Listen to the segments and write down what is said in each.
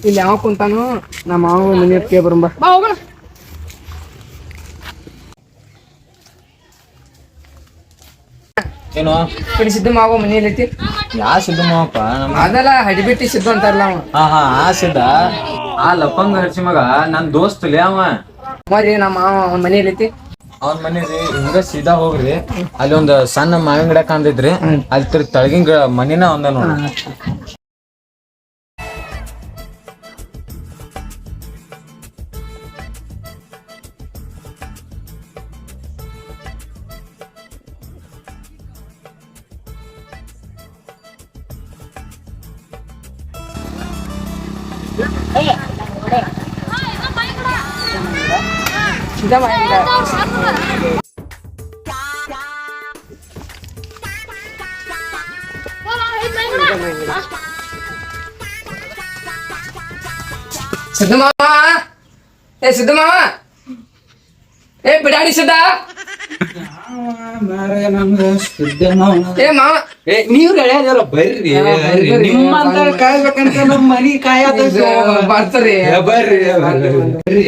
ಇಲ್ಲಿ ಯಾವ ಕುಂತಾನು ನಮ್ಮ ಮಾವ ಮನೆ ಹತ್ರ ಬರಂಬ ಬಾ ಹೋಗೋಣ. ಏನು? ಕಡೆ ಸಿದ್ದು ಮಾವ ಮನೆಯಲ್ಲಿ ಯಾ ಸಿದ್ಧ ನಮ್ಮ ಅದಲ್ಲ ಹಡಿಬಿಟ್ಟಿ ಸಿದ್ಧ ಅಂತಾರಲ್ಲ ಅವ. ಹಾ ಹಾ ಆ ಸಿದ್ದ ಆ ಲಪ್ಪಂಗ ಹರ್ಚಿ ಮಗ ನನ್ ದೋಸ್ತಲಿ ಅವ. ಮರಿ ನಮ್ಮ ಮಾವ ಅವ್ನ ಮನೆಯಲ್ಲಿ ಐತಿ ಅವ್ನ ಮನೆ ರೀ ಹಿಂಗ ಸೀದಾ ಹೋಗ್ರಿ. ಅಲ್ಲಿ ಒಂದ್ ಸಣ್ಣ ಮಾವಿನ ಗಿಡ ಕಾಣ್ತೈತ್ರಿ. ಅಲ್ಲಿ ತಿರ್ಗಿ ತಳಗಿನ ಗಿಡ ಮನಿನ ಒಂದ ನೋಡ್ರಿ ಸಿದ್ದ ಮಾವಿನ ಸಿದ್ದು ಮಾವ ಏ ಸಿದ್ದು ಮಾವ ಏ ಬಿಡಾಡಿ ಸಿದ್ದ ಏ ಮಾವ ನೀವ್ ಗೆಳೆಯರ ಬರ್ರಿ ಬರ್ರಿ. ನಿಮ್ಮಂತ ಕಾಯ್ಬೇಕಂತ ನಮ್ ಮನಿ ಕಾಯದ ಇದು ಬರ್ತಾರಿ ಬರ್ರಿ ಬರ್ರಿ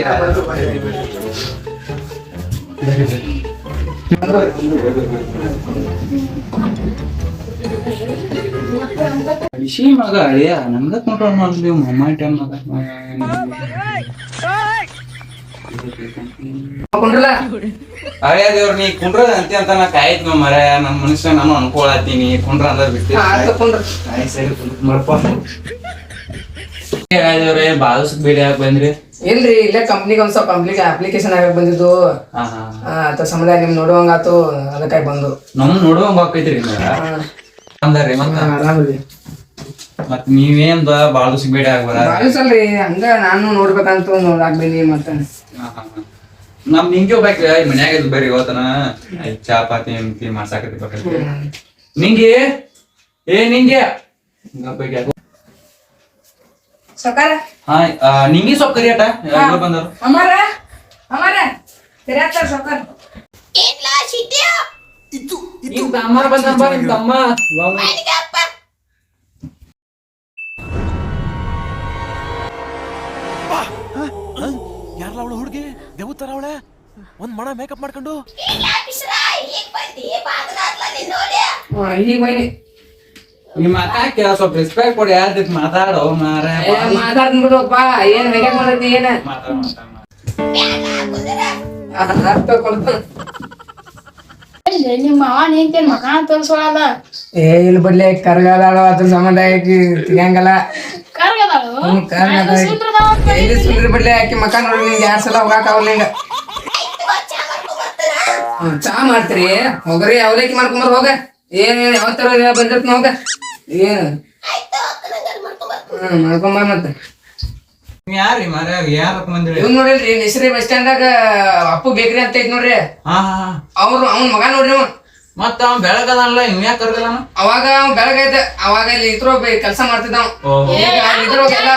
ಅಡಿಸಿ ಮಗ ಅಳಿಯ ನಮ್ದ ಕಂಟ್ರೋಲ್ ಮಾಡ್ಲಿ ಮೊಮ್ಮಾಟಿ ಮಗ. ಕುಂಡ್ರಲ್ಲ ಅಳಿಯ ದೇವ್ರ ನೀ ಕುಂಡ್ರ ಅಂತ ಅಂತ ನಾ ಕಾಯ್ತು ಮರ ನಮ್ಮ ಮನುಷ್ಯ ನಾನು ಅನ್ಕೊಳತ್ತೀನಿ ಕುಂಡ್ರ ಅಂದ್ರೆ ಬಿಟ್ಟು ಆಯ್ತು ಸರಿ ಮರ್ಪ ದೇವ್ರೆ ಬಾದಸ್ ಬೇಡಿ ಯಾಕೆ ಬಂದ್ರಿ? ಇಲ್ರಿ ಇಲ್ಲೇ ಕಂಪ್ನಿಗೆ ಒಂದ್ ಸ್ವಲ್ಪ ಕಂಪ್ನಿಗೆ ಅಪ್ಲಿಕೇಶನ್ ಆಗಕ್ ಬಂದಿದ್ದು. ಆತ ಸಮುದಾಯ ನಿಮ್ ನೋಡುವಂಗಾತು ಅದಕ್ಕಾಗಿ ಬಂದು. ನಮ್ ನೋಡುವಂಗ ಆಕೈತ್ರಿ ಅಂದಾರ್ರಿ ಮತ್ತ? ಆರಾಮದಿ. ಮತ್ ನೀವೇನ್ ಬಾಳ ದಿವಸ ಬೇಡ ಆಗ್ಬಾರ ಬಾಳಿಸಲ್ರಿ ಹಂಗ ನಾನು ನೋಡ್ಬೇಕಂತ ನೋಡಾಕ್ ಬಂದಿ ಮತ್ತ ನಮ್ ನಿಂಗೆ ಹೋಗ್ಬೇಕ್ರಿ ಮನ್ಯಾಗ ಇದು ಬರ್ರಿ ಇವತ್ತನ. ಐ ಚಾಪಾತಿ ಎಂತಿ ಮಾಡ್ಸಾಕತ್ತಿ ನಿಂಗೆ? ಏ ನಿಂಗೆ? ಸಕಾರ? ಹಾ ಆ, ನಿಂಗೆ ಸ್ವಲ್ಪ ಕರಿಯಟ ಎಲ್ಲ ಬಂದವ್ರು. ಅಮರ ಅಮರ ತೆರೆಯಾಗ್ತಾರ ಸಕಾರ ನಿಮ್ ತಮ್ಮ ಬಂದ ಬಾ. ನಿಮ್ ತಮ್ಮ ಯಾರಲ್ಲ ಅವಳು ಹುಡುಗಿ? ದೇವತರ ಅವಳೆ? ಒಂದ್ ಮಣ ಮೇಕಪ್ ಮಾಡ್ಕೊಂಡು? ಈಗ ಬನ್ನಿ. ನಿಮ್ಮ ಅಕ್ಕ ಸ್ವಲ್ಪ ರೆಸ್ಪೆಕ್ಟ್ ಕೊಡಿ ಅದಕ್ಕೆ ಮಾತಾಡೋ ಮಾರ ಬಿಡುವಪ್ಪ ಏನ್ ಹೇಗೆ ಮಾಡತಿ ಏನ? ಮಾತಾಡ ಮಾತಾಡ ನಿಮ್ಮ ಮಾವ ನಿಂತೇನ್ ಮಕಾನ ಏ ಇಲ್ಲಿ ಬಡ್ಲೆ ಕರ್ಗಾದಾಳ ಅದ್ರ ಸಂಬಂಧ ಆಕಿ ತಿಗಂಗಲ್ಲ ಕರ್ಗದಾಳು? ಹ್ಮ್ ಕರ್ಗಾದ ಎಲ್ಲಿ ಆಕಿ. ಮಕ ನೋಡಿ ನಿಂಗೆ. ಸಲ ಚಾ ಮಾಡ್ತೀರಿ. ಹೋಗ್ರಿ ಅವಲೇಕಿ ಮಾಡ್ಕೊಂಬರ್ ಹೋಗ. ಏನ್ ಯಾವ ತರ ಬಂದಿರ್ತ ಹೋಗ ಏನ್? ಹ್ಮ್ ಮಾಡ್ಕೊಂಬ ಮತ್ತೆ. ಯಾರ್ರಿ ಮಾರ ಯಾರಕ್ ಬಂದ್ರಿ ಇವ್ ನೋಡಿಲ್ರಿ ನಿಸ್ರಿ ಬಸ್ ಸ್ಟ್ಯಾಂಡಾಗ ಅಪ್ಪು ಬೇಕ್ರಿ ಅಂತ ಐತ್ ನೋಡ್ರಿ. ಹಾ ಹಾ ಅವ್ರು ಅವ್ನ ಮಗ ನೋಡ್ರಿ ಅವ ಮತ್ತ ಅವ್ ಬೆಳಗದಲ್ಲ ಇನ್ ಯಾಕೆ ಕರ್ದಲ್ಲ ಅವಾಗ ಅವ್ ಬೆಳಗೈತೆ ಅವಾಗ ಇಲ್ಲಿ ಇದ್ರ ಕೆಲಸ ಮಾಡ್ತಿದ್ದ ಇದ್ರೋಗೆಲ್ಲ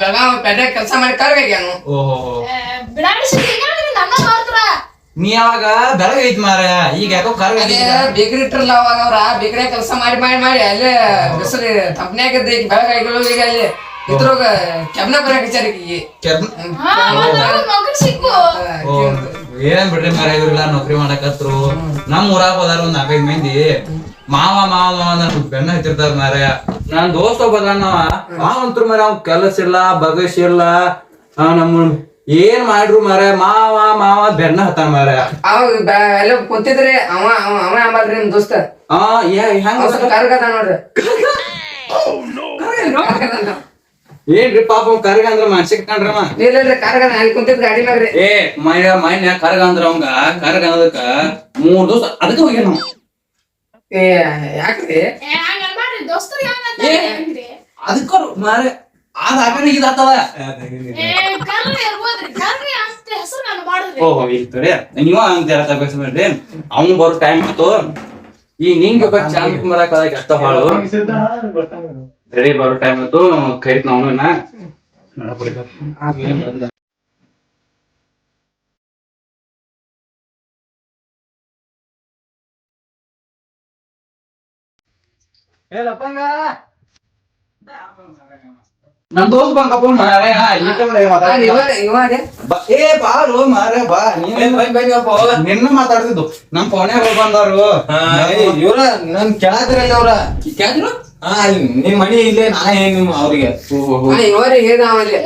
ಬೆಳಗಾವ್ ಪೇಟೆ ಕೆಲಸ ಮಾಡಿ ಕರ್ಗಾಗ್ಯಾನು ಓಹೋ. ಬಿಡಾಡಿ ನೀ ಅವಾಗ ಬೆಳಗೈತ್ ಮಾರ ಈಗ ಯಾಕೋ ಕರ್ಗ ಬೇಕ್ರಿ ಇಟ್ರಲ್ಲ ಅವಾಗ ಅವ್ರ ಬೇಕ್ರಿ ಕೆಲಸ ಮಾಡಿ ಮಾಡಿ ಮಾಡಿ ಅಲ್ಲೇ ಬಿಸಿಲು ಕಂಪ್ನಿಯಾಗ ಈಗ ಬೆಳಗಾಗಿಗಳು ಈಗ ಅಲ್ಲಿ ಇದ್ರೋಗ ಕೆಬ್ನ ಬರಕ್ ನೌಕರಿ ಏನ್ ಬಿಡ್ರಿ ಮಾರ ಇವ್ರೆಲ್ಲ ನೌಕರಿ ಮಾಡಕತ್ರು? ನಮ್ ಊರಾಗ ಹೋದಾರ ಒಂದ್ ನಾಲ್ಕೈದ್ ಮಂದಿ. ಮಾವ ಮಾವ ಮಾವ ಬೆನ್ನ ಹಚ್ಚಿರ್ತಾರ ಮಾರ ನನ್ ದೋಸ್ತ ಒಬ್ಬದಾನವ ಮಾವಂತ್ರು ಮಾರ ಅವ್ನ್ ಕೆಲಸ ಇಲ್ಲ ಬಗಸ್ ಇಲ್ಲ. ಆ, ನಮ್ಮ ಏನ್ ಮಾಡ್ರು ಮಾರ ಮಾವ ಮಾವ ಬೆನ್ನ ಹತ್ತ ಮಾರ ಅವಾಗ ಬ್ಯಾ- ಎಲ್ಲ ಕುಂತಿದ್ರಿ ಅವ ಅವ ಅವ ಅಂಬಲ್ರಿ ನಿಮ್ ದೋಸ್ತ. ಆ ಏ ಹೆಂಗ ಸ್ವಲ್ಪ ಕರ್ಗದ ನೋಡ್ರಿ. ಏನ್ರಿ ಪಾಪ ಅವ್ನ್ ಕರ್ಗ ಅಂದ್ರ ಮನ್ಸಿಗೆ ಇಲ್ಲ ಇಲ್ಲ ಕರ್ಗದ ಅಲ್ಲಿ ಕುಂತಿದ್ ಗಾಡಿ ಮ್ಯಾಗ್ರಿ. ಏ ಮೈಯ ಮೈನ್ಯ ಕರ್ಗ ಅಂದ್ರ ಅವಂಗ ಕರ್ಗ ಅನ್ನೋದಕ್ಕ ಮೂರ್ ದಿವಸ ಅದಕ್ಕೆ ಹೋಗ್ಯ ನಾವು ಏ ಯಾಕ್ರಿ? ಏ ಹಂಗ ಮಾಡ್ರಿ ದೋಸ್ತರಿಗೆ ಹಂಗಂತ ಅದಕ್ಕ ಮಾರ ಅದ ನಾನು ಮಾಡಿದ್ರಿ ಓಹೋ ಈಗ ತಡೆ ನೀವ ಅಂತ ಹೇಳ್ತಾ ಬೇಸ ಮಾಡ್ರಿ ಅವ್ನು ಬರೋ ಟೈಮ್ ಆಯ್ತು ಈ ನಿಂಗೆ ಚಾಂದ್ ಕುಮಾರಕ್ ಅದಕ್ಕೆ ಅಷ್ಟ ಹಾಳು. ರೆಡಿ ಬರೋ ಟೈಮ್ ಆಯ್ತು ಕರಿತ್ ನಾವು ನಾ ಏ ಬಂಕಪ್ಪ ಮಾರೇ ದೋಸ್ತ ಕಡೆ ಮಾತಾಡಿ ಇವ ಇವ ಅದೇ ಬಾ- ಏ ಬಾರು ಮಾರೇ ಬಾ ನೀನ್ ನಿನ್ನ ಮಾತಾಡ್ತಿದ್ದು. ನಮ್ ಫೋನ್ಯಾಗ ಹೋಗಿ ಬಂದಾರು ಇವ್ರ ನನ್ ಕೇಳಾದ್ರಲ್ಲ ಅವ್ರ ಕೇಳಿದ್ರು ಹಾ ನಿಮ್ ಮನಿ ಇಲ್ಲೇ ನಾ ಏನ್ ನಿಮ್ ಅವ್ರಿಗೆ? ಇವರೇ ಏನ ಅವಲ್ಲಿ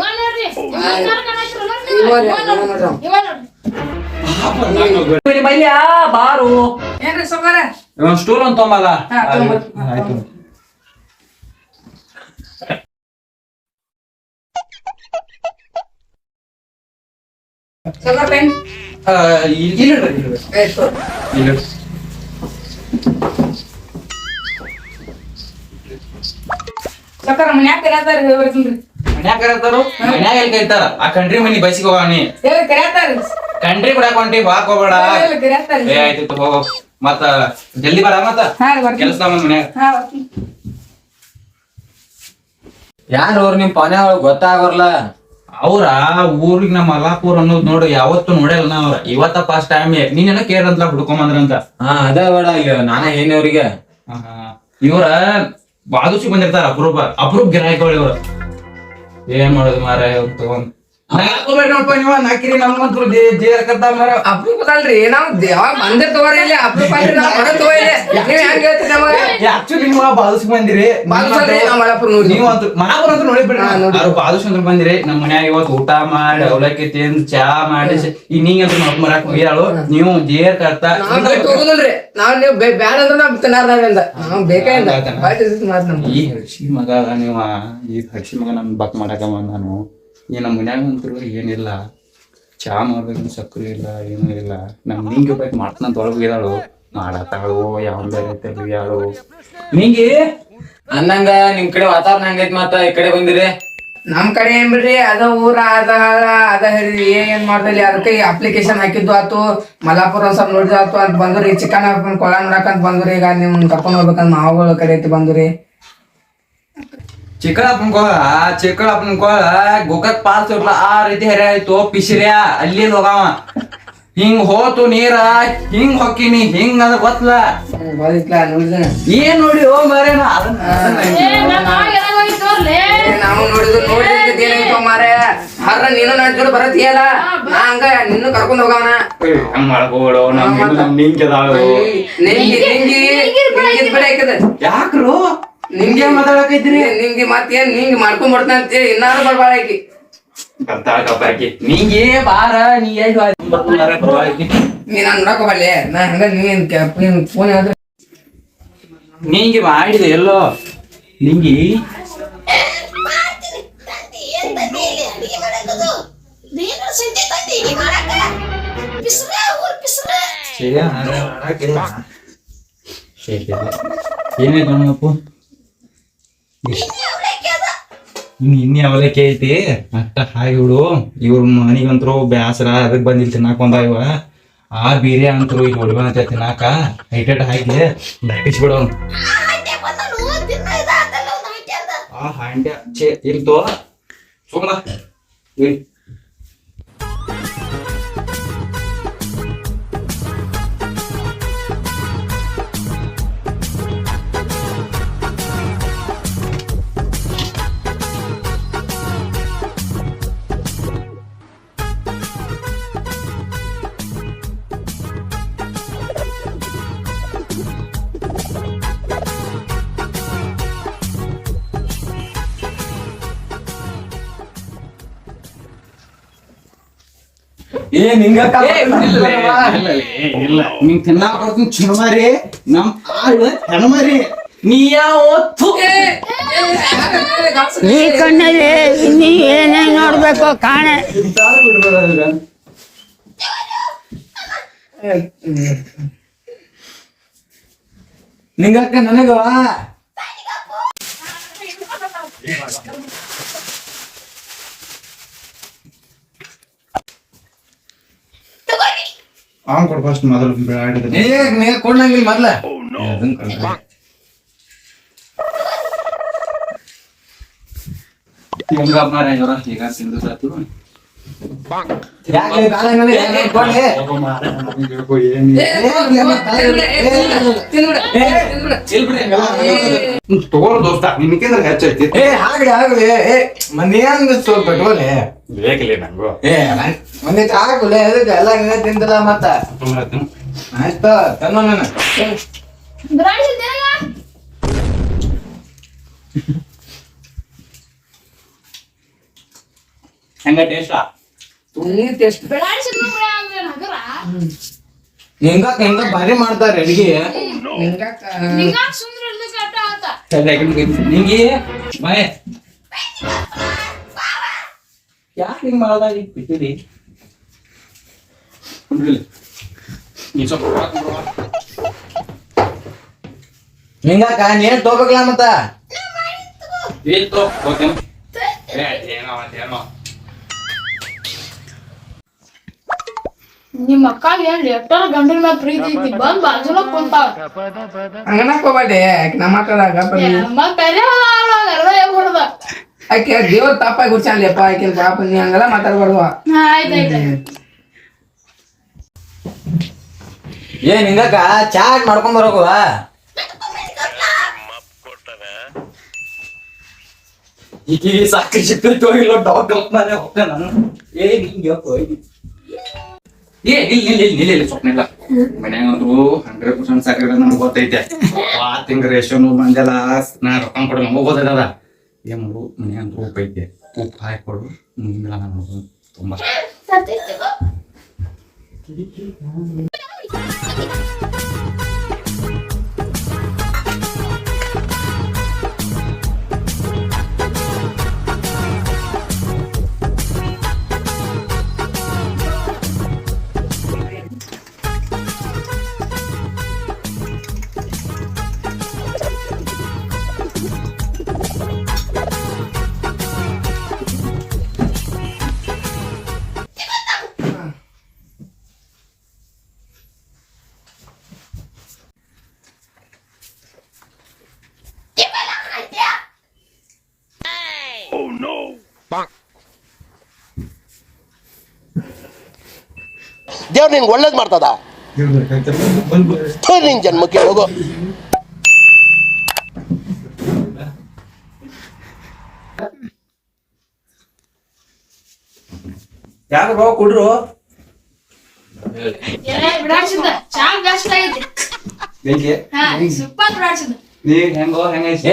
ಬಾರು ಏನ್ರಿ ಸೋಮಾರ ಸ್ಟೂಲ್ ಅಂತ ತೊಂಬಲ್ಲ. ಆಯ್ತು. ಆ, ಇಲ್- ಇಲ್ಲ ಇಲ್ಲ. ಸೋಮಾರ ಮನ್ಯಾಗ ಕರ್ಯಾತಾರ ಹೇಳ್ಬೇಕಲ್ರಿ ಮನ್ಯಾಗ ಕರೀತಾರು ಮನ್ಯಾಗ ಎಲ್ಲಿ ಕರೀತಾರ? ಆ ಕಂಟ್ರಿ ಮನಿ ಬೈಸಿಗೆ ಹೋಗಾನಿ ಕರ್ಯಾತಾರ ಕಂಟ್ರಿ ಬಿಡಾಕ್ ಹೊಂಟಿ ಬಾಕ್ ಹೋಗ್ಬೇಡ. ಹೇಳಿ ಕರ್ಯಾತಾರ ಏ ಆಯ್ತು ಹೋಗೋ. ಮತ್ತ ಜಲ್ದಿ ಬರ ಮತ್ತ. ಕೆಲಸ ಮನ್ಯಾಗ. ಯಾರು ಅವ್ರ ನಿಮ್ ಪನೆ ಒಳಗ್ ಗೊತ್ತಾಗೋರ್ಲ? ಅವ್ರ ಊರಿಗೆ ನಮ್ಮ ಮಲ್ಲಾಪುರ್ ಅನ್ನೋದು ನೋಡಿ ಯಾವತ್ತು ನೋಡಲ್ಲ ನಾ ಅವ್ರ ಇವತ್ತ ಫಸ್ಟ್ ಟೈಮ್ ನೀನೇನೋ ಕೇರ್ ಅಂತ ಹುಡ್ಕೊಂಬಂದ್ರಂತ. ಹಾ ಅದ ಬೇಡ ಈಗ ನಾನೇ ಏನ್ ಅವ್ರಿಗೆ. ಇವ್ರ ಬಾದುಷಿ ಬಂದಿರ್ತಾರ ಅಪರೂಪ ಅಪರೂಪ ಗಿರಾಯಿಗಳು ಇವ್ರ. ಏನ್ ಮಾಡೋದು ಮಾರ ತಗೊಂಡ್. ನೋಡ್ಪ ನೀವ ನಾವ್ ಯಾವಾಗ ಬಂದಿರ್ ತಗೋರಿ ಇಲ್ಲಿ ಅಪ್ರೂಪ ಅಲ್ರಿ ನಾವ್ ಬರೋ ತಗೋ ಇಲ್ಲಿ. ನೀವ್ ಹೆಂಗ್ ಹೇಳ್ತೀರಿ ನಮಗ ಆಕ್ಚುಲಿ ನೀವು ಬಾದುಷಿ ಬಂದಿರಿ? ಬಾದುಷಿ ನಾವ್ ಮಲಾಪುರ ನೋಡಿ. ನೀವು ಅಂತ ಮಲಾಪುರ ಅಂತ ನೋಡಿ ಬಿಡ್ರಿ. ಅವ್ರು ಬಂದಿರಿ. ನಮ್ಮ ಮನ್ಯಾಗ ಇವತ್ತು ಊಟ ಮಾಡಿ ಅವಲಕ್ಕಿ ತಿಂದ್ ಚಾ ಮಾಡಿ ಈ ಮರಾಕ್ ಹೋಗ್ಯಾಳು. ನೀವು ಜೇರ್ ಕರ್ತ. ಹೋಗುದಿಲ್ರಿ. ನಾವ್ ನೀವು ಬ್ಯಾಡ ಅಂದ್ರೆ ನಾವ್ ನಾವ್. ಈ ಹರ್ಷಿ ಮಗ ನೀವ ಈ ಹರ್ಷಿ ಮಗ ನನ್ ಬಕ್ ಮಾಡಕ ನಾನು. ಈ ನಮ್ಮ ಮನ್ಯಾಗ ಅಂತೂ ಏನಿಲ್ಲ. ಚಾ ಮಾಡ್ಬೇಕು ಸಕ್ರಿ ಇಲ್ಲ ಏನೂ ಇಲ್ಲ. ನಮ್ ನಿಂಗೆ ಬೇಕು ಮಾಡ್ತಾನಂತ ಒಳಗಿದಾಳು ಮಾಡತ್ತಾಳು ಯಾವ ಬೇರೆ ತೆಗಿಯಾಳು ನಿಂಗೆ? ಅನ್ನಂಗ ನಿಮ್ ಕಡೆ ವಾತಾವರಣ ಹಂಗೈತಿ ಮತ್ತ ಈ ಕಡೆ ಬಂದಿರಿ? ನಮ್ ಕಡೆ ಏನ್ ಬಿಡ್ರಿ ಅದ ಊರ ಅದ ಅದ ಹೇಳಿ ಏನ್ ಮಾಡ್ದಲ್ಲಿ ಅದಕ್ಕೆ ಅಪ್ಲಿಕೇಶನ್ ಹಾಕಿದ್ದು ಆತು. ಮಲಾಪುರ ಒಂದ್ ಸ್ವಲ್ಪ ನೋಡಿದ ಆತು ಅಂತ ಬಂದ್ರಿ ಚಿಕನ್ ಹಾಕೊಂಡ್ ಕೊಳ ನೋಡಕಂತ ಬಂದ್ರಿ. ಈಗ ನಿಮ್ ಕರ್ಕೊಂಡ್ ಹೋಗ್ಬೇಕಂತ ಮಾವುಗಳ ಕಡೆ ಐತಿ ಬಂದ್ರಿ. ಚಿಕ್ಕಳಪ್ಪನ ಕೋಳ ಚಿಕ್ಕಳಪ್ಪನ ಕೋಳ ಗೋಕತ್ ಪಾಲ್ಸ್ ಇರ್ಲ ಆ ರೀತಿ ಹೆರೆ ಆಯ್ತು ಪಿಸಿರ್ಯಾ ಅಲ್ಲಿ ಹೋಗಾವ ಹಿಂಗ್ ಹೋತು ನೀರ ಹಿಂಗ್ ಹೊಕ್ಕಿನಿ ಹಿಂಗ್ ಅದ ಗೊತ್ತಲ ಏನ್ ನೋಡಿ ಓ ನೋಡ್ಲೆ. ನಾವು ನೋಡಿದ್ರು ನೋಡಿದ್ ಏನಾಯ್ತು ಹರ್ರ ನೀನು ನನ್ ಜೋಡಿ ಬರತ್ತಿಯಲ್ಲ ನಾ ಹಂಗ ನಿನ್ನ ಕರ್ಕೊಂಡ್ ಹೋಗವನ? ಹಂಗ್ ಮಾಡ್ಕೋಬೇಡು ನಮ್ ನಮ್ ನಿಂಗಿ ನಿಂಗಿ ನಿಂಗಿ ಬಿಡ ಯಾಕ್ರು? ನಿಂಗೆ ಮಾತಾಡಕೈತ್ರಿ. ಮತ್ತೆ ಮತ್ತೇನ್ ನಿಂಗೆ ಮಾಡ್ಕೊಂಡ್ ಬರ್ತಾನಂತ ಇನ್ನಾರು ಬರ್ಬಾಳ ಆಕಿ. ಕಪ್ಪ ಆಕಿ. ನಿಂಗೆ ಬಾರ ನೀ ನಾನ್ ನಾ ಹಂಗ ನೀನ್ ಫೋನ್ ನಿಂಗೆ ಮಾಡಿದೆ ಎಲ್ಲೋ. ನಿಂಗಿ ನೀನು ಸಿದ್ಧಿ ಇನ್ ಇನ್ನು ಅವಲಕ್ಕಿ ಐತಿ ಅಟ್ಟ ಹಾಯ್ ಹುಡು. ಇವ್ರ ಮನಿಗಂತರು ಬ್ಯಾಸರ ಅದಕ್ಕೆ ಬಂದಿಲ್ ತಿನ್ನಾಕ ಒಂದ ಇವ. ಆ ಬೀರೆ ಅಂತರು ಈಗ ಅಂತ ತಿನ್ನಾಕ. ಹೈಟೆಟ್ ಹಾಕಿ ಅವ್ನು ಆ ಹಾಂಡ್ಯ, ಛೇ ಇಲ್ತೋ ಸುಮ್ಮನ ಇಳ್ ಏ ನಿಂಗ ಇಲ್ಲ ನಿಂಗ್ ತಿನ್ನಾಕ ಕೊಡ್ತೀನಿ ಚುಣಮರಿ ನಮ್ ಆಳು ಹೆಣ್ಮರಿ ನೀ ಯಾವ ಈ ಕಣ್ಣಲ್ಲಿ ನೀ ಏನೇನ್ ನೋಡ್ಬೇಕು ಕಾಣೆ. ನಿಂಗಕ್ಕ ನನಗವಾ? ಅವ್ನ್ ಕೊಡ್ ಫಸ್ಟ್ ಮೊದಲು ಬಿಡಾಡಿದ ಏ ನೀ ಕೊಡಂಗಿಲ್ಲ ಮೊದ್ಲ. ಹೆಂಗ ಮಾರ ಇವ್ರ ಈಗ ತಿಂದು ಸಾತು ತಗೋರು ದೋಸ್ತ ನಿನ್ಕಿಂದ್ರ ಹೆಚ್ಚೈತಿ ಏ ಆಗ್ಲಿ ಆಗ್ಲಿ ಏ ಮನೇನ್ ಸ್ವಲ್ಪ ಪೆಟ್ರೋಲ್ ಬೇಕಿಲ್ಲ ನಂಗು ಏ ಮನೆ ಹಾಕುಲೆ ಅದಕ್ಕೆ ಎಲ್ಲ ನೀನೇ ತಿಂತಲ್ಲ ಮತ್ತ ಆಯ್ತಾ ತನ್ನೋ ನಾನು ಹೆಂಗ ಟೇಸ್ಟ್ ಟೇಸ್ಟ್ ಹಿಂಗ ಹಿಂಗ ಭಾರಿ ಮಾಡ್ತಾರೆ ಅಡಿಗೆ. ನಿಂಗಿ ಮನೆ ಯಾಕೆ ಹಿಂಗ್ ಮಾಡ್ದ ಈಗ ಬಿಟ್ಟಿರಿ. ಹಿಂಗಾಕ ನೀನ್ ತಗೋಬೇಕಲ್ಲ ಮತ್ತ? ಏನ್ ತಗೋ, ಏನೋ ಏನೋ. ನಿಮ್ಮ ಅಕ್ಕ ಏನ್ ಲೆಟರ್ ಗಂಡನ ಮ್ಯಾಗ ಪ್ರೀತಿ ಐತಿ ಬಂದ್ ಹಂಗನಕ್ ಹೋಗ್ಬೇಡಿ ಆಕೆ ನಮ್ಮ ಮಾತಾಡಾಗ ಮತ್ ಬೇರೆ ಎಲ್ಲ ಹೆಂಗ್ ಹೊಡ್ದ. ಆಕೆ ದೇವ್ರ ತಪ್ಪಾಗಿ ಗುರ್ಚಾನ್ಲಿಪ್ಪ ಆಕಿನ ಪಾಪ ನೀ ಹಂಗೆಲ್ಲ ಮಾತಾಡ್ಬಾರ್ದು. ಏನ್ ಹಿಂಗಕ್ಕ ಚಾಟ್ ಮಾಡ್ಕೊಂಡ್ ಬರೋಗುವ ಈಗ ಸಾಕು ಇಲ್ಲ ಡಾಕ್ಟರ್ ಮನೆ ಹೋಗ್ತೇನೆ. ನಾನು ಏ ನಿಂಗೆ ಹೋಗಿ ಏ ಇಲ್ಲಿ ಇಲ್ಲ ಇಲ್ಲ. ಇಲ್ಲ ಮನ್ಯಾಗಂದ್ರು ಹಂಡ್ರೆಡ್ ಪರ್ಸೆಂಟ್ ಸಾಕ್ರೆ ಗೊತ್ತೈತೆ. ಆ ತಿಂಗ್ ರೇಷನ್ ಮಂಜಲ ನಾ ರೊಕ್ಕ ಕೊಡು ನಮಗೂ ಏನ್ ಮಾಡು ಮನ್ಯಾಗಂದ್ರು ಉಪ್ಪು ಐತೆ. ಉಪ್ಪು ಹಾಕಿ ಕೊಡು, ಮುಂದಿನ ನಾನು ತುಂಬಾ. ದೇವ್ರು ನಿನ್ಗೆ ಒಳ್ಳೇದ್ ಮಾಡ್ತದ? ನಿನ್ ಜನ್ಮಕ್ಕೆ ಹೋಗು. ಯಾರು ಬಾವ ಕೊಡ್ರು? ಸೂಪರ್ ಬಿಡಾಡ್ಸಿದ್ದ. ನೀ ಹೆಂಗೋ ಹೆಂಗೈತಿ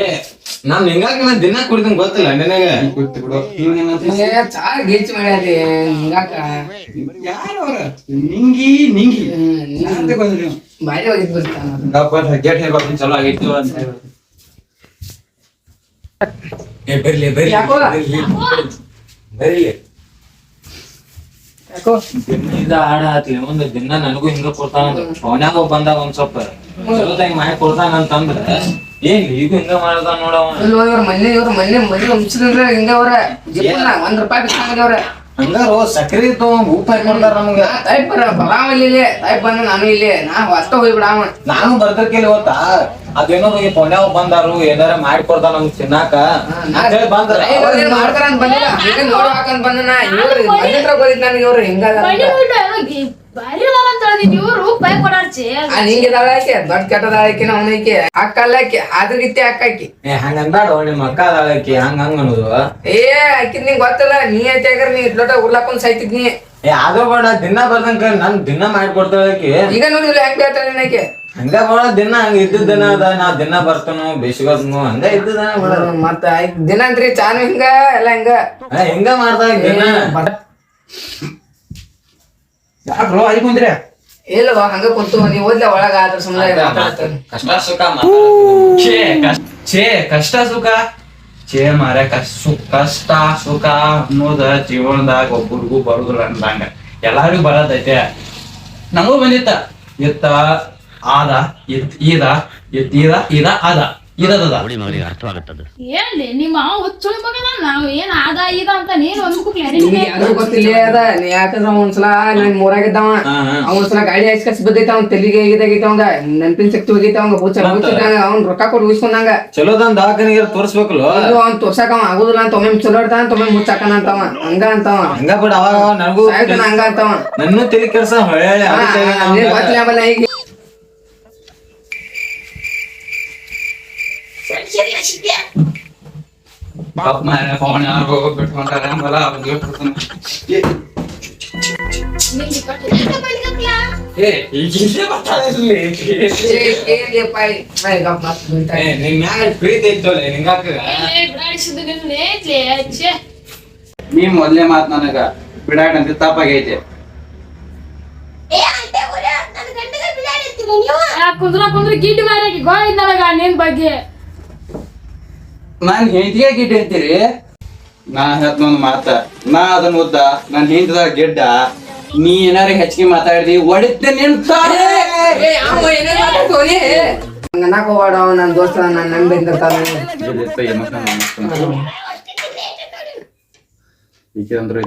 ನಾನು ಹಿಂಗಾಕ ನಾನ್ ದಿನ ಕುಡಿದಂಗ್ ಗೊತ್ತಿಲ್ಲ ನಿನಗೆ. ಕೂತ್ ಬಿಡು. ನೀವ್ ಹೆಂಗಂತ ಚಾ ಗೀಚ್ ಮಾಡ್ಯಾರಿ ಹಿಂಗಾಕ? ಯಾರು ಅವ್ರ? ನಿಂಗಿ ನಿಂಗಿ. ಬಂದ್ರಿ ನೀವು? ಭಾರಿ ಹೋಗಿದ್ ಬರ್ತಾನ ಗಪ್ಪ ಗೇಟ್ ಹೇಳ್ಬೇಕು ಚಲೋ ಆಗಿತ್ತು ಅಂತ ಹೇಳಿ. ಏ ಬರ್ಲಿ ಬರ್ಲಿ ಯಾಕೋ? ಬರ್ಲಿ, ಬರ್ಲಿ. ಯಾಕೋ? ದಿನ ಆಡ ಆತ್ಲಿ ಮುಂದೆ ದಿನ ನನಗೂ ಹಿಂಗ ಕೊಡ್ತಾನ ಅವನ್ಯಾಗ ಹೋಗ್ ಬಂದಾಗ ಒಂದ್ ಸ್ವಲ್ಪ. ಚಲೋದಾಗಿ ಕೊಡ್ತಾನ ಅಂತಂದ್ರ ಏನ್ ಈಗ ಹಿಂಗ ಮಾಡ್ದ ನೋಡವ ಇಲ್ಲಿ ಇವ್ರ ಮೊನ್ನೆ ಇವ್ರ ಮೊನ್ನೆ ಮನೆ ಹಿಂಗ ಅವ್ರ. ಜಿಪ್ಪನ ಒಂದ್ ರೂಪಾಯಿ ಬಿಸ್ಕೊಂಡ್ ಅವ್ರ ಹಂಗಾರ ಸಕ್ರಿ ತಗೊಂಡ್ ಉಪ್ಪ ಹಾಕಿ ಕೊಡ್ತಾರ ನಮ್ಗ. ಬರ ಇಲ್ಲೇ ಬಂದ ನಾನು ಇಲ್ಲೇ. ನಾ ಹೊಸ್ತ ಹೋಗ್ಬಿಡಾವ ನಾನು ಬರ್ದಕ್ಕಿಲ್ಲ ಅದೇನೋ ಈ ಪೊನ್ಯಾವ ಬಂದಾರು ಏನಾರ ಮಾಡಿ ಕೊಡ್ತಾನ ನಮ್ಗ್ ತಿನ್ನಾಕ. ಬಂದ್ರೆ. ಮಾಡ್ತಾರ ಅಂತ ಬಂದಿಲ್ಲ. ಹಿಂಗ ಇವ್ರು ಬಂದಿದ್ರ ಗೊತ್ತಿದ್ ನನಗೆ ಇವ್ರು ಹಿಂಗದ ಅದಾರ ಆಕೆ ದೊಡ್ಡ ಕೆಟ್ಟದಾಳ ಆಕೆ ಅವನೈಕೆ ಅಕ್ಕ ಅಲ್ಲಾಕಿ ಆಕೆ ಆದ್ರಗಿತ್ತೆ ಅಕ್ಕ ಆಕಿ. ಏ ಹಂಗಂದಾಡು ನಿಮ್ಮ ಅಕ್ಕ ಅದಾಳಕಿ ಹಂಗ ಹಂಗ ಅನ್ನೋದು? ಏ ಆಕಿ ನಿಂಗ್ ಗೊತ್ತಲ್ಲ ನೀ ಐತೆ ನೀ ಇಟ್ಲೋಟ ಉರ್ಲಾಕೊಂಡ್ ಸಾಯ್ತಿದ್ ನೀ. ಏ ಆಗೋ ಬೇಡ ದಿನ ಬರ್ದಂಗ ನನ್ ದಿನ ಮಾಡಿ ಕೊಡ್ತಾಳಕಿ ಈಗ ನೋಡಿ ಹೆಂಗ್ ಹೇಳ್ತಾಳೆ ನಿನಗೆ ಹಂಗ ಬೇಡ ದಿನ ಹಂಗ ಇದ್ದ ದಿನ ಅದ ನಾ ದಿನ ಬರ್ತಾನು ಬೇಸಿಗೋದ್ನು ಹಂಗ ಇದ್ದದ ಬೇಡ. ಮತ್ತ ದಿನ ಅಂತ್ರಿ ಚಾನು ಹಿಂಗ ಎಲ್ಲ ಹಿಂಗ. ಹಿಂಗ ಮಾಡ್ತಾಳ ದಿನ. ಯಾಕ್ರೋ ಅಲ್ಲಿ ಕುಂದ್ರಿ? ಇಲ್ಲವ ಹಂಗ ಕುಂತು ನೀ ಓದ್ಲ ಒಳಗ ಆದ್ರ ಸುಮ್ಮನೆ ಕಷ್ಟ ಸುಖ ಛೇ ಕಷ್ಟ. ಛೇ ಕಷ್ಟ ಸುಖ? ಛೇ ಮಾರ ಕಷ್ಟ ಸು- ಕಷ್ಟ ಸುಖ ಅನ್ನೋದ ಜೀವನದಾಗ ಒಬ್ಬರಿಗೂ ಬರುದಿಲ್ಲ ಅಂದಂಗ. ಎಲ್ಲಾರಿಗೂ ಬರದೈತೆ. ನಮಗೂ ಬಂದಿತ್ತ. ಇತ್ತ ಆದ ಇದ ಇದ ಇತ್ ಈದ ಇದ ಆದ. ಇರದ ಏನ್ಲಿ ನಿಮ್ಮ ಅವ ಹುಚ್ಚುಳಿ ಮಗನ ನಾವು ಏನ್ ಆದ ಇದ ಅಂತ ನೀನ್ ಒಂದಕ್ಕೂ ಕ್ಲಾರಿಟಿ ನಿಮ್ಗೆ ಯಾರು ಗೊತ್ತಿಲ್ಲ ಅದ? ನೀ ಯಾಕಂದ್ರ ಒಂದ್ಸಲ ನನ್ ಮೂರಾಗಿದ್ದವ. ಒಂದ್ಸಲ ಗಾಡಿ ಹಚ್ಕಸ್ ಬಿದ್ದೈತ ಅವ್ನ ತಲೆಗೆ ಇದಾಗೈತ ಅವಂಗ. ನೆನಪಿನ ಶಕ್ತಿ ಹೋಗೈತ ಅವಂಗ ಹುಚ್ಚ ಹುಚ್ಚಿದ್ದಂಗ ಅವ್ನ್ ರೊಕ್ಕ ಕೊಟ್ಟು ಉಳಿಸ್ಕೊಂಡಂಗ ಚಲೋದನ್ ದವಾಖಾನಿಗೆ ತೋರ್ಸ್ಬೇಕಲ್ಲ ಇದು ಅವ್ನ್ ತೋರ್ಸಾಕ ಅವ ಆಗುದಿಲ್ಲ ಅಂತ ಒಮ್ಮೆ ಚಲೋ ಇರ್ತಾನ ಅಂತ ಒಮ್ಮೆ ಮುಚ್ಚಾಕನ ಅಂತವ ಹಂಗ ಅಂತವ ಹಂಗ ಬಿಡ ಅವಾಗ ನನಗೂ ಹಂಗ ಅಂತವ ನನ್ನೂ ತಲೆ ಕೆಲಸ ಹೊಳೆ ಹಾ, ನಿನಗ್ ಗೊತ್ತಿಲ್ಲ ಈಗ ಫೋನ್ ಯಾರಿಗೋ ಬಿಟ್ಕೊಂಡಾರ ಅಂಬಲ್ಲ, ಅವ್ರಿಗೆ ನೀ ಮೊದ್ಲೇ ಮಾತ್ ನನಗ ತಪ್ಪಾಗೈತೆ ಏ ಅಂತೆ ನೀವು ಕುಂದ್ರ ಕುಂದ್ರ ಮಾರಾಕಿ ಗೋಯ್ ನನಗ ನಿನ್ ಬಗ್ಗೆ. ನಾನ್ ಹೆಂಡತಿಗೆ ಗಿಡ್ಡ ಅಂತೀರಿ? ನಾ ಹೇಳ್ತೊಂದ್ ಮಾತ. ನಾ ಅದನ್ ಉದ್ದ ನನ್ ಹೆಂಡದ ಗಿಡ್ಡ ನೀ ಏನಾರ ಹೆಚ್ಚಿಗೆ ಮಾತಾಡ್ದಿ ಒಡಿತೆ ನಿಂತಾರೆ ನನಗ ದೋಸ್ತ ನನ್ ನಂಬಿರ್ತಾನ ಈಕೆ ಅಂದ್ರು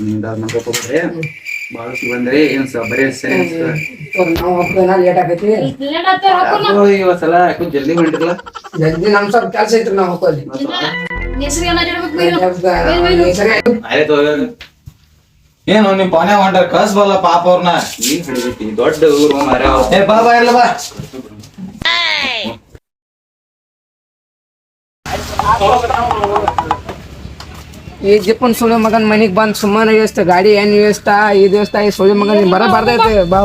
ನಿಂದ ಬಾಳ ಬಂದ್ರೆ ಏನ್ ಸ ಬರೀ ಸೈನ್ಸ್ ನಾವು ಹೋಗ್ತೇನ ಲೇಟ್ ಇವತ್ತಲ್ಲ ಯಾಕೋ ಜಲ್ದಿ ಹೊಂಟಿರಲ್ಲ ಜಲ್ದಿ ನಮ್ ಸ್ವಲ್ಪ ಕೆಲ್ಸ ಐತ್ರಿ ನಾವ್ ಹೋಗೋದಿ ಏನು ನಿಮ್ ಪಾನೆ ಹೊಂಟಾರ ಕಸ್ಬಲ್ಲ ಪಾಪ ಅವ್ರನ್ನ ನೀನ್ ಹಿಡಿದೈತಿ ದೊಡ್ಡ ಊರು ಮಾರ ಏ ಬಾಬಾ ಇಲ್ಲ ಬಾ. ಈ ಜಿಪ್ಪನ್ ಸುಳ್ಳು ಮಗನ್ ಮನೆಗ್ ಬಂದ್ ಸುಮ್ಮನೆ ವ್ಯವಸ್ಥೆ ಗಾಡಿ ಏನ್ ವ್ಯವಸ್ಥೆ ಈ ವ್ಯವಸ್ಥೆ ಈ ಸುಳ್ಳು ಮಗನ್ ಬರ ಬರ್ದೈತೆ ಬಾ